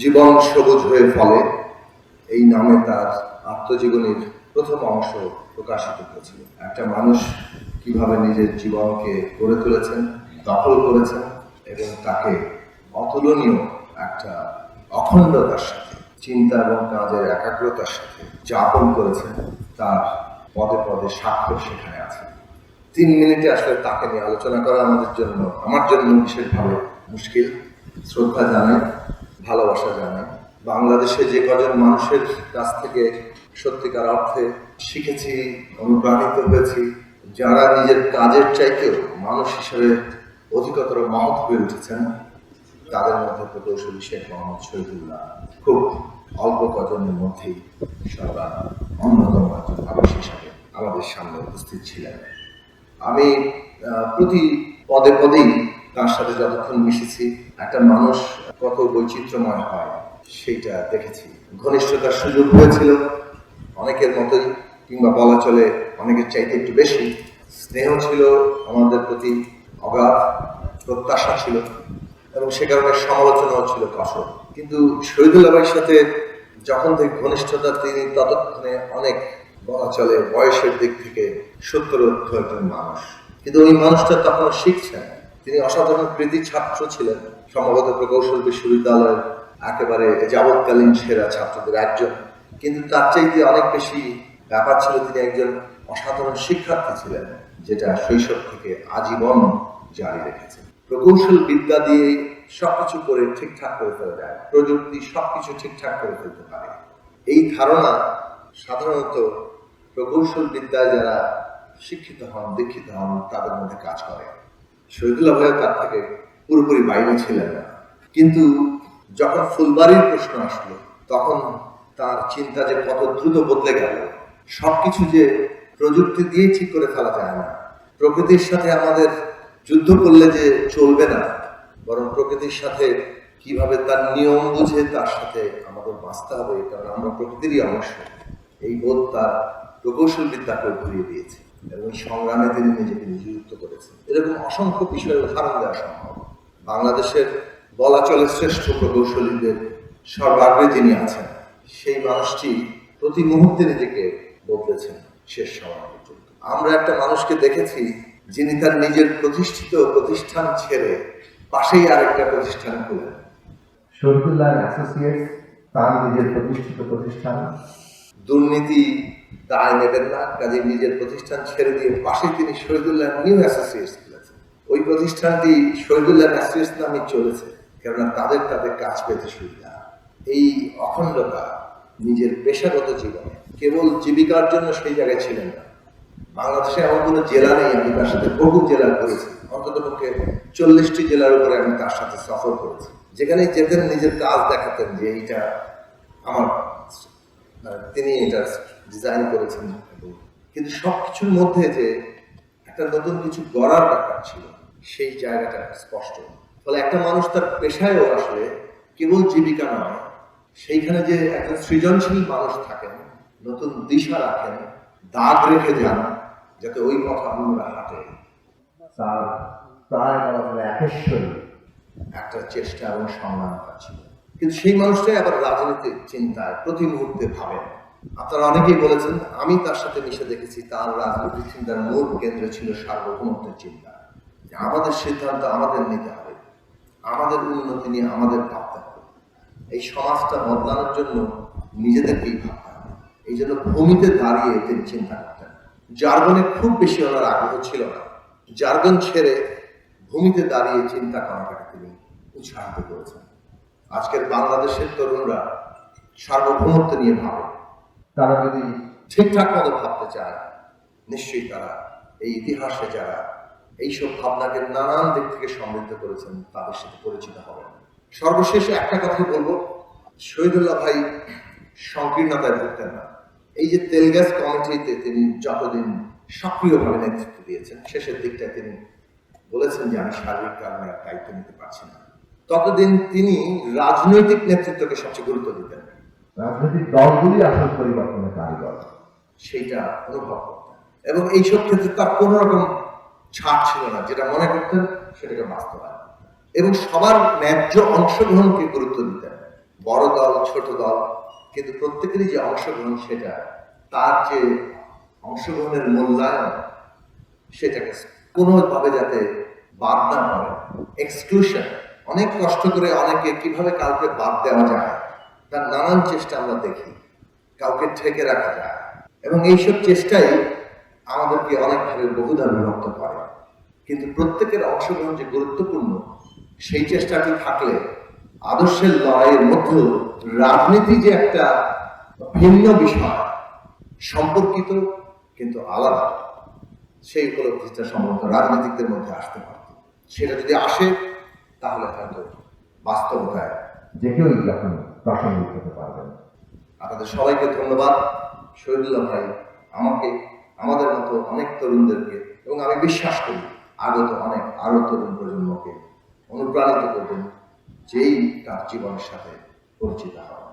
জীবন সবুজ হয়ে ফলে এই নামে তার আত্মজীবনীর প্রথম অংশ প্রকাশিত হয়েছিল। একটা মানুষ কীভাবে নিজের জীবনকে গড়ে তুলেছেন, দখল করেছেন এবং তাকে অতুলনীয় একটা অখণ্ডতার সাথে, চিন্তা এবং কাজের একাগ্রতার সাথে যাপন করেছেন, তার পদে পদে স্বাক্ষর সেখানে আছে। তিন মিনিটে আসলে তাকে নিয়ে আলোচনা করা আমাদের জন্য, আমার জন্য বিশেষভাবে মুশকিল। শ্রদ্ধা জানাই ভালোবাসা জানাই বাংলাদেশে যে কজন মানুষের কাছ থেকে সত্যিকার অর্থে শিখেছি, অনুপ্রাণিত হয়েছি, যারা নিজের কাজের চাইতেও মানুষ হিসেবে অধিকতর মহৎ হয়ে উঠেছেন, তাদের মধ্যে প্রকৌশলী শেখ মোহাম্মদ শহীদুল্লাহ। খুব অল্প কজনের মধ্যেই সর্বা অন্যতম একজন মানুষ হিসাবে আমাদের সামনে উপস্থিত ছিলেন। আমি প্রতি পদে পদেই তার সাথে যতক্ষণ মিশেছি, একটা মানুষ কত বৈচিত্র্যময় হয়, সেইটা দেখেছি। ঘনিষ্ঠতার সুযোগ হয়েছিল অনেকের মতোই, কিংবা বলা চলে অনেকের চাইতে একটু বেশি। স্নেহ ছিল আমাদের প্রতি, অগাধ প্রত্যাশা ছিল, এবং সে কারণে সমালোচনাও ছিল কঠোর। কিন্তু শহীদুল্লাহ ভাইয়ের সাথে যখন থেকে ঘনিষ্ঠতা, তিনি ততক্ষণে অনেক বলা চলে বয়সের দিক থেকে সত্তর একজন মানুষ। কিন্তু ওই মানুষটা তখন শিখছেন। তিনি অসাধারণ কৃতি ছাত্র ছিলেন। সম্ভবত প্রকৌশল বিশ্ববিদ্যালয়ের একেবারে যাবৎকালীন সেরা ছাত্রদের একজন। কিন্তু তার চাইতে অনেক বেশি ব্যাপার ছিল তিনি একজন অসাধারণ শিক্ষার্থী ছিলেন, যেটা শৈশব থেকে আজীবন জারি রেখেছেন। প্রকৌশল বিদ্যা দিয়ে সবকিছু করে ঠিকঠাক করে ফেলা যায়, প্রযুক্তি সবকিছু ঠিকঠাক করে ফেলতে পারে। এই ধারণা সাধারণত প্রকৌশল বিদ্যায় যারা শিক্ষিত হন, দীক্ষিত হন, তাদের মধ্যে কাজ করে। শহীদুল্লাহ ভাইও তার থেকে পুরোপুরি বাইরে ছিলেন না। কিন্তু যখন ফুলবাড়ির প্রশ্ন আসলো, তখন তার চিন্তা যে কত দ্রুত বদলে গেল। সবকিছু যে প্রযুক্তি দিয়ে ঠিক করে ফেলা যায় না। প্রকৃতির সাথে আমাদের যুদ্ধ করলে যে চলবে না, বরং প্রকৃতির সাথে কীভাবে তার নিয়ম বুঝে তার সাথে আমাদের বাঁচতে হবে কারণ আমরা প্রকৃতিরই অংশ। এই বোধ তার প্রকৌশল বিদ্যাকে ঘুরিয়ে দিয়েছে। এবং সংগ্রামে তিনি নিজেকে নিযুক্ত করেছেন। এরকম অসংখ্য বিষয়ের উদাহরণ দেওয়া সম্ভব। বাংলাদেশের বলা চলে শ্রেষ্ঠ প্রকৌশলীদের সর্বাগ্রে যিনি আছেন সেই মানুষটি প্রতি মুহূর্তে নিজেকে বদলেছেন শেষ সময় পর্যন্ত। আমরা একটা মানুষকে দেখেছি যিনি তার নিজের প্রতিষ্ঠিত প্রতিষ্ঠান ছেড়ে পাশেই আরেকটা প্রতিষ্ঠান খুলেন। শহীদুল্লাহ অ্যাসোসিয়েটস তার নিজের প্রতিষ্ঠিত প্রতিষ্ঠান। দুর্নীতি দায় নেবেন না। কাজে নিজের প্রতিষ্ঠান ছেড়ে দিয়ে পাশে তিনি শহীদুল্লাহ নিউ অ্যাসোসিয়েটস খুলেছেন। ওই প্রতিষ্ঠানটি শহীদুল্লাহ অ্যাসোসিয়েটস নামে চলেছে কেননা তাদের তাদের কাজ পেতে সুবিধা। এই অখণ্ডতা নিজের পেশাগত জীবনে কেবল জীবিকার জন্য সেই জায়গায় ছিলেন না। বাংলাদেশে এমন কোনো জেলা নেই আমি তার সাথে বহু জেলা করেছি অন্তত পক্ষে চল্লিশটি জেলার উপরে আমি তার সাথে সফর করেছি। যেখানে যেতেন নিজের কাজ দেখাতেন যে এইটা আমার আহ, তিনি এটা ডিজাইন করেছেন। কিন্তু সবকিছুর মধ্যে যে একটা নতুন কিছু গড়ার ব্যাপার ছিল সেই জায়গাটা স্পষ্ট। ফলে একটা মানুষ তার পেশায়ও আসলে কেবল জীবিকা নয় সেইখানে যে একজন সৃজনশীল মানুষ থাকেন নতুন দিশা রাখেন দাগ রেখে যান যাতে ওই পথ আমরা হাঁটে। তার প্রায় বলা চলে একেশ্বরী। একটা চেষ্টা এবং সংগ্রাম করা ছিল। কিন্তু সেই মানুষটাই আবার রাজনৈতিক চিন্তায় প্রতি মুহূর্তে ভাবেন। আপনারা অনেকেই বলেছেন, আমি তার সাথে মিশে দেখেছি, তার রাজনৈতিক চিন্তার মূল কেন্দ্রে ছিল সার্বভৌমত্বের চিন্তা। আমাদের সিদ্ধান্ত আমাদের নিতে হবে, আমাদের উন্নতি নিয়ে আমাদের ভাবতে হবে। এই সমাজটা বদলানোর জন্য নিজেদেরকেই ভাবতে হবে। এই জন্য ভূমিতে দাঁড়িয়ে তিনি চিন্তা করতেন জার্গনে খুব বেশি ওনার আগ্রহ ছিল না। জার্গন ছেড়ে ভূমিতে দাঁড়িয়ে চিন্তা করাটাকে তিনি উৎসাহিত করেছেন। আজকের বাংলাদেশের তরুণরা সার্বভৌমত্ব নিয়ে ভাবে। তারা যদি ঠিকঠাক মতো ভাবতে চায়, নিশ্চয়ই তারা এই ইতিহাসে যারা এইসব ভাবনাকে নানান দিক থেকে সমৃদ্ধ করেছেন, তাদের সাথে পরিচিত হবেন। সর্বশেষে একটা কথাই বলব, শহীদুল্লাহ ভাই সংকীর্ণতায় ভুগতেন না। এই যে তেল গ্যাস কমিটিতে তিনি যতদিন সক্রিয়ভাবে নেতৃত্ব দিয়েছেন, শেষের দিকটায় তিনি বলেছেন যে, আমি শারীরিক কারণে দায়িত্ব নিতে পারছি না। ততদিন তিনি রাজনৈতিক নেতৃত্বকে সবচেয়ে গুরুত্ব দিতেন। রাজনৈতিক দলগুলি আসল পরিবর্তনের কারিগর। সেইটা অনুভব এবং এইসব ক্ষেত্রে তার কোনো রকম ছাড় ছিল না। যেটা মনে করতেন সেটাকে বাস্তবায়ন এবং সবার ন্যায্য অংশগ্রহণকে গুরুত্ব দিতেন বড় দল, ছোট দল, কিন্তু প্রত্যেকেরই যে অংশগ্রহণ সেটা, তার যে অংশগ্রহণের মূল্যায়ন, সেটাকে কোনোভাবে যাতে বাদ না পড়ে। এক্সক্লুশন অনেক কষ্ট করে অনেকে কীভাবে কাউকে বাদ দেওয়া যায় তার নানান চেষ্টা আমরা দেখি। কাউকে ঠেকে রাখা যায়। এবং এইসব চেষ্টাই আমাদেরকে অনেকভাবে বহুধা বিভক্ত করে। কিন্তু প্রত্যেকের অংশগ্রহণ যে গুরুত্বপূর্ণ, সেই চেষ্টাটি থাকলে আদর্শের লড়াইয়ের মধ্যেও রাজনীতি যে একটা ভিন্ন বিষয়, সম্পর্কিত কিন্তু আলাদা, সেই উপলব্ধিটা সম্ভবত রাজনীতিকদের মধ্যে আসতে পারত। সেটা যদি আসে, তাহলে হয়তো বাস্তবতায় যে যখন প্রাসঙ্গিক হতে পারবেন। আপনাদের সবাইকে ধন্যবাদ। শহীদুল্লাহ ভাই, আমাকে, আমাদের মতো অনেক তরুণদেরকে এবং আমি বিশ্বাস করি আগত অনেক আরও তরুণ প্রজন্মকে অনুপ্রাণিত করবেন, যেই তার জীবনের সাথে পরিচিত হবে